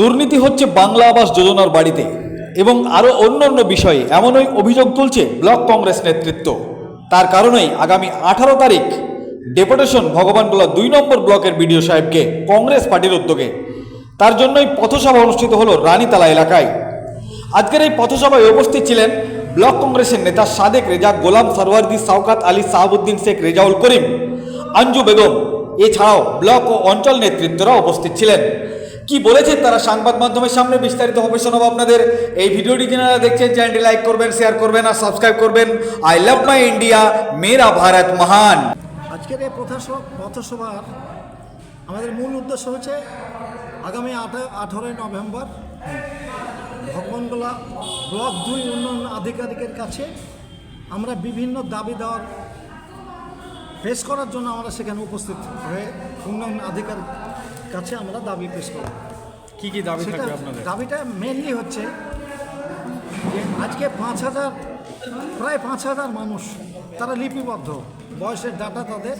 দুর্নীতি হচ্ছে বাংলা আবাস যোজনার বাড়িতে এবং আরও অন্য অন্য বিষয়ে এমনই অভিযোগ তুলছে ব্লক কংগ্রেস নেতৃত্ব। তার কারণেই আগামী আঠারো তারিখ ডেপুটেশন ভগবানগোলা দুই নম্বর ব্লকের বিডিও সাহেবকে কংগ্রেস পার্টির উদ্যোগে। তার জন্যই পথসভা অনুষ্ঠিত হলো রানীতলা এলাকায়। আজকের এই পথসভায় উপস্থিত ছিলেন ব্লক কংগ্রেসের নেতা সাদেক রেজা, গোলাম সরওয়ার্দি সাউকাত আলী, সাহাবুদ্দিন শেখ, রেজাউল করিম, আঞ্জু বেগম। এছাড়াও ব্লক ও অঞ্চল নেতৃত্বরা উপস্থিত ছিলেন। কি বলেছেন তারা সংবাদ মাধ্যমের সামনে বিস্তারিত হবে শোনাবো আপনাদের। এই ভিডিওটি যারা দেখছেন, চ্যানেলটি লাইক করবেন, শেয়ার করবেন আর সাবস্ক্রাইব করবেন। আই লাভ মাই ইন্ডিয়া, মেরা ভারত মহান। আজকের এই পথসভা পথসভার আমাদের মূল উদ্দেশ্য হচ্ছে আগামী আঠা আঠারোই নভেম্বর ভগবানগোলা ব্লক দুই উন্নয়ন আধিকারিকের কাছে আমরা বিভিন্ন দাবি দেওয়ার পেশ করার জন্য আমরা সেখানে উপস্থিত হয়ে উন্নয়ন আধিকারিক কাছে আমরা দাবি পেশ করব। কি কি দাবি থাকবে আপনাদের? দাবিটা মেনলি হচ্ছে যে আজকে পাঁচ হাজার প্রায় পাঁচ হাজার মানুষ তারা লিপিবদ্ধ। বয়সের ডাটা তাদের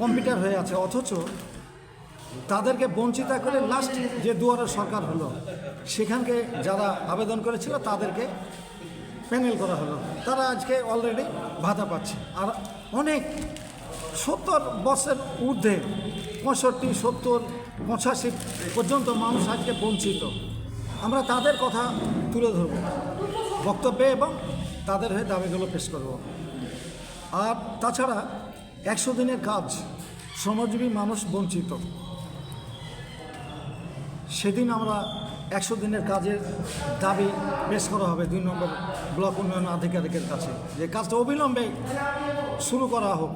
কম্পিউটার হয়ে আছে। অথচ তাদেরকে বঞ্চিত করে লাস্ট যে দুয়ারের সরকার হলো সেখানকে যারা আবেদন করেছিল তাদেরকে প্যানেল করা হলো। তারা আজকে অলরেডি ভাতা পাচ্ছে। আর অনেক সত্তর বছরের ঊর্ধ্বে পঁয়ষট্টি, সত্তর, পঁচাশি পর্যন্ত মানুষ আজকে বঞ্চিত। আমরা তাদের কথা তুলে ধরব, বক্তব্যে এবং তাদের হয়ে দাবিগুলো পেশ করব। আর তাছাড়া একশো দিনের কাজ, শ্রমজীবী মানুষ বঞ্চিত। সেদিন আমরা একশো দিনের কাজের দাবি পেশ করা হবে দুই নম্বর ব্লক উন্নয়ন আধিকারিকের কাছে। যে কাজটা অবিলম্বে শুরু করা হোক।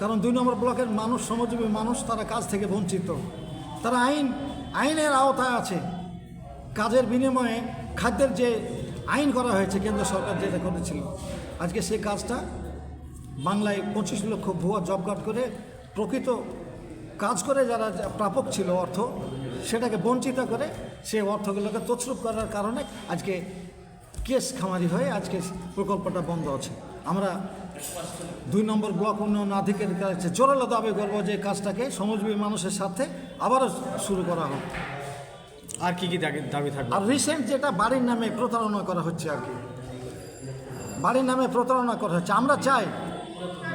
কারণ দুই নম্বর ব্লকের মানুষ, শ্রমজীবী মানুষ, তারা কাজ থেকে বঞ্চিত। তারা আইন, আইনের আওতায় আছে। কাজের বিনিময়ে খাদ্যের যে আইন করা হয়েছে কেন্দ্র সরকার যেটা করেছিল, আজকে সেই কাজটা বাংলায় পঁচিশ লক্ষ ভুয়া জব কার্ড করে প্রকৃত কাজ করে যারা প্রাপক ছিল অর্থ, সেটাকে বঞ্চিত করে সেই অর্থগুলোকে তছরূপ করার কারণে আজকে কেস খামারি হয়ে আজকে প্রকল্পটা বন্ধ আছে। আমরা দুই নম্বর ব্লক উন্নয়ন আধিকারিক কাছে জোরালো দাবি করব যে কাজটাকে সমাজবী মানুষের সাথে আবারও শুরু করা হোক। আর কি কি দাবি- থাকবে? আর রিসেন্ট যেটা বাড়ির নামে প্রতারণা করা হচ্ছে আর কি। বাড়ির নামে প্রতারণা করা হচ্ছে। আমরা চাই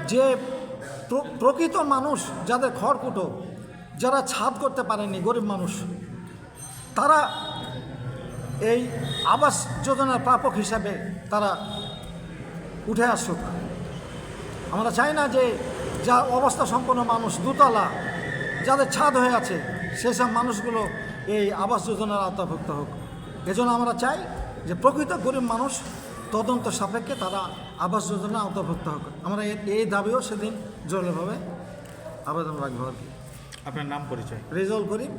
যে প্রকৃত মানুষ যাদের খড়কুটো যারা ছাদ করতে পারেনি গরিব মানুষ তারা এই আবাস যোজনার প্রাপক হিসাবে তারা উঠে আসুক। আমরা চাই না যে যা অবস্থা সম্পন্ন মানুষ দুতলা যাদের ছাদ হয়ে আছে সেসব মানুষগুলো এই আবাস যোজনার আওতাভুক্ত হোক। এজন্য আমরা চাই যে প্রকৃত গরিব মানুষ তদন্ত সাপেক্ষে তারা আবাস যোজনা আওতাভুক্ত হোক। আমরা এই দাবিও সেদিন জোরালোভাবে আবেদন রাখব আর কি। আপনার নাম পরিচয়? রেজল করিম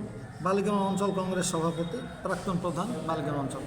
বালিগঞ্জ অঞ্চল কংগ্রেস সভাপতি প্রাক্তন প্রধান বালিগঞ্জ অঞ্চল।